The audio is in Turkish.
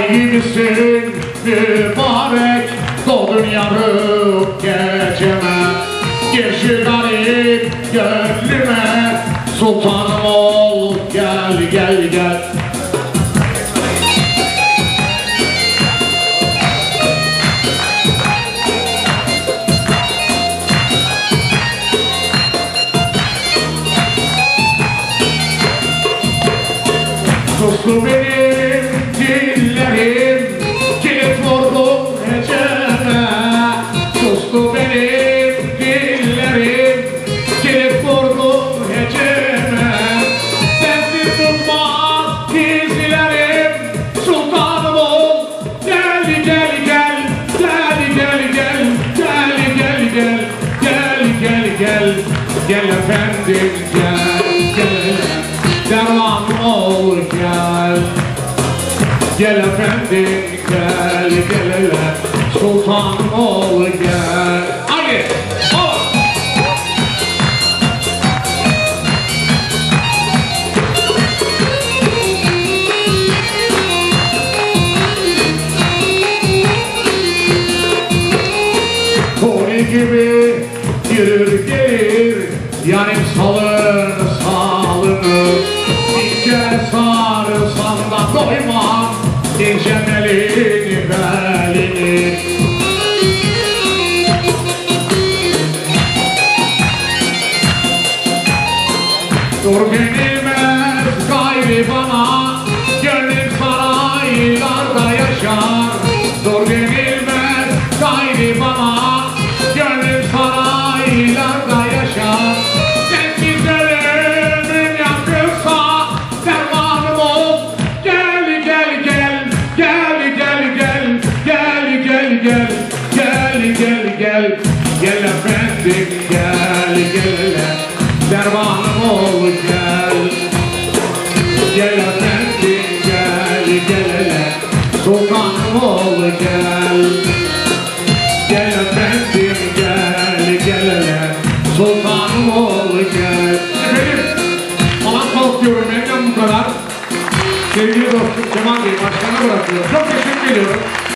Ay gibisin mübarek Doldun yarım geceme. Şu garip gönlüme Sultanım ol gel gel gel. Sustu benim gel efendim gel gel. Dermanım ol gel. Gel efendim gel gel hele. Sultanım ol gel. Hadi ol gibi yürür gelir Yarim salır salını Bir kere sarılsam da doymam Diyeceğim elini belini Dur denilmez gayri bana Gönlüm saraylarda yaşar Gel gel gel Gel gel. Gel efendim gel gel Dermanım ol gel. Gel efendim gel gel Sultanım ol gel. Gel efendim gel gel Sultanım ol gel. Efendim Malatyalık diyorum benden bu kadar? Sevgili dostum Kemal Bey başkana bırakıyor. Çok teşekkür ediyorum